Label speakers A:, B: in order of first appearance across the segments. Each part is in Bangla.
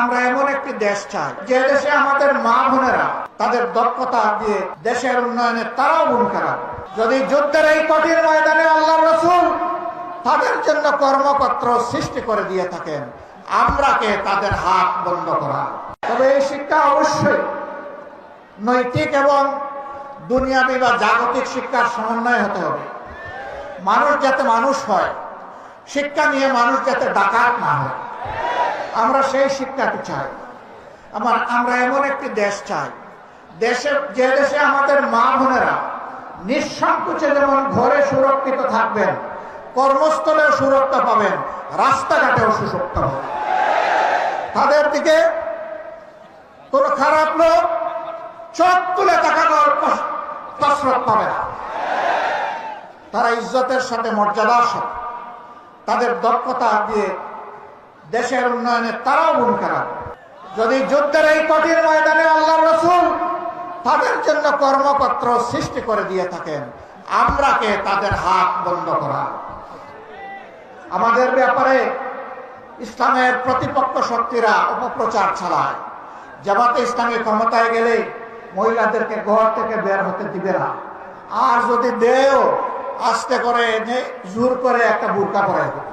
A: আমরা এমন একটি দেশ চাই, যে দেশে আমাদের মা বোনেরা তাদের দক্ষতা দিয়ে দেশের উন্নয়নে তারাও ভূমিকা রাখবে যদি যুদ্ধের এই কঠিন ময়দানে আল্লাহ রসুল তাদের জন্য কর্মপত্র সৃষ্টি করে দিয়ে থাকেন আমরাকে তাদের হাত বন্ধ করা? তবে এই শিক্ষা অবশ্যই নৈতিক এবং দুনিয়াবি বা জাগতিক শিক্ষার সমন্বয় হতে হবে। মানুষ যাতে মানুষ হয়, শিক্ষা নিয়ে মানুষ যাতে ডাকাত না হয়। আমরা সেই শিক্ষাটি চাই। আমার, আমরা এমন একটি দেশ চাই। দেশের, যে দেশে আমাদের মা বোনেরা নিঃসংকোচে যেমন ঘরে সুরক্ষিত থাকবেন, কর্মস্থলেও সুরক্ষা পাবেন, রাস্তাঘাটেও সুরক্ষা পাবেন তাদের দিকে কোনো খারাপ লোক চোখ তুলে তাকানোর কস- কসরত পাবে না। তারা ইজ্জতের সাথে, মর্যাদার সাথে তাদের দক্ষতা দিয়ে দেশের উন্নয়নে তারাও ভূমিকা রাখবে যদি যুদ্ধের এই কঠিন ময়দানে আল্লাহ রসুল তাদের জন্য কর্মপত্র সৃষ্টি করে দিয়ে থাকেন আমরাকে তাদের হাত বন্ধ করা? আমাদের ব্যাপারে ইসলামের প্রতিপক্ষ শক্তিরা অপপ্রচার চালায়। জামাতে ইসলামী ক্ষমতায় গেলে মহিলাদেরকে ঘর থেকে বের হতে দিবে না। আর যদি দেও আস্তে করে জোর করে একটা বুরকা পরাই দেবে।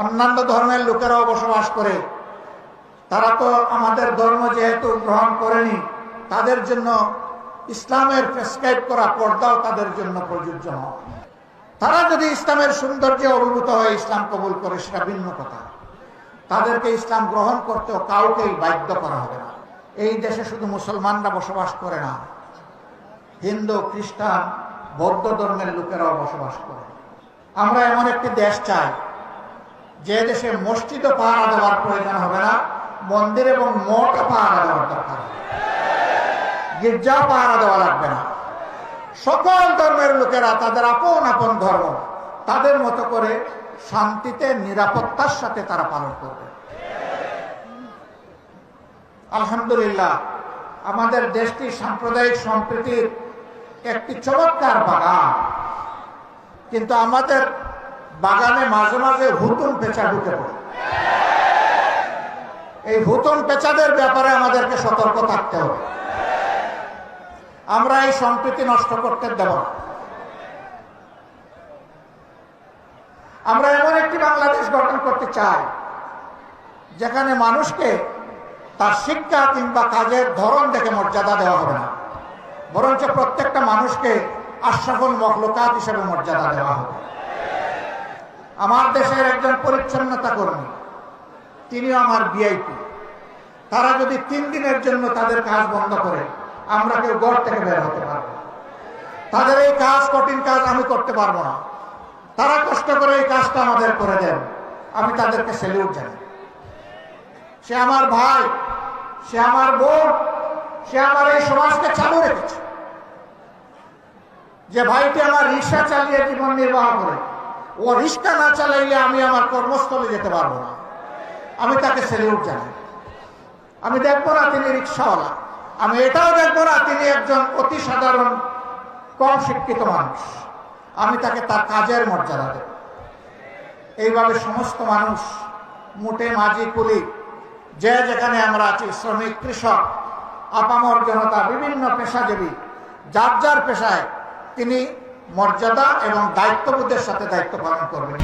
A: অন্যান্য ধর্মের লোকেরাও বসবাস করে। তারা তো আমাদের ধর্ম যেহেতু গ্রহণ করেনি, তাদের জন্য ইসলামের প্রেসক্রাইব করা পর্দাও তাদের জন্য প্রযোজ্য হয় তারা যদি ইসলামের সৌন্দর্যে অভিভূত হয়ে ইসলাম কবুল করে, সেটা ভিন্ন কথা। তাদেরকে ইসলাম গ্রহণ করতেও কাউকেই বাধ্য করা হবে না। এই দেশে শুধু মুসলমানরা বসবাস করে না, হিন্দু, খ্রিস্টান, বৌদ্ধ ধর্মের লোকেরাও বসবাস করে। আমরা এমন একটি দেশ চাই যে দেশে মসজিদও পাহারা দেওয়ার প্রয়োজন হবে না, মন্দির এবং মঠ পাহারা দেওয়ার দরকার গির্জা পাহারা দেওয়া লাগবে না। সকল ধর্মের লোকেরা তাদের আপন আপন ধর্ম, তাদের মতো করে শান্তিতে, নিরাপত্তার সাথে তারা পালন করবে। আলহামদুলিল্লাহ, আমাদের দেশটি সাম্প্রদায়িক সম্প্রীতির একটি চমৎকার বাগান। কিন্তু আমাদের বাগানে মাঝে মাঝে হুতুম পেঁচা ঢুকে পড়ে। এই হুতুম পেঁচাদের ব্যাপারে আমাদেরকে সতর্ক থাকতে হবে। আমরা এই সম্প্রীতি নষ্ট করতে দেব আমরা এমন একটি বাংলাদেশ গঠন করতে চাই, যেখানে মানুষকে তার শিক্ষা কিংবা কাজের ধরন দেখে মর্যাদা দেওয়া হবে না। বরঞ্চ প্রত্যেকটা মানুষকে আশরাফুল মখলুকাত হিসেবে মর্যাদা দেওয়া হবে। আমার দেশের একজন পরিচ্ছন্নতা কর্মী, তিনিও আমার বিআইপি তারা যদি তিন দিনের জন্য তাদের কাজ বন্ধ করে, আমরা কেউ গড় থেকে বের হতে পারব তাদের এই কাজ, কঠিন কাজ আমি করতে পারব না। তারা কষ্ট করে এই কাজটা আমাদের করে দেন। আমি তাদেরকে সেলিউট জানাই। সে আমার ভাই, সে আমার বোন, সে আমার এই সমাজকে চালু রেখেছে। যে ভাইটি আমার রিক্সা চালিয়ে জীবন নির্বাহ করে ও রিক্সা না চালাইলে আমি আমার কর্মস্থলে যেতে পারব না। আমি তাকে সেলিউট জানাই। আমি দেখব না তিনি রিক্সাওয়ালা। আমি এটাও দেখব না তিনি একজন অতি সাধারণ, কম শিক্ষিত মানুষ। আমি তাকে তার কাজের মর্যাদা দেব। এইভাবে সমস্ত মানুষ মুটে মাঝি কুলি, যে যেখানে আমরা আছি, শ্রমিক, কৃষক, আপামর জনতা, বিভিন্ন পেশাজীবী, যার যার পেশায় তিনি মর্যাদা এবং দায়িত্ববোধের সাথে দায়িত্ব পালন করবেন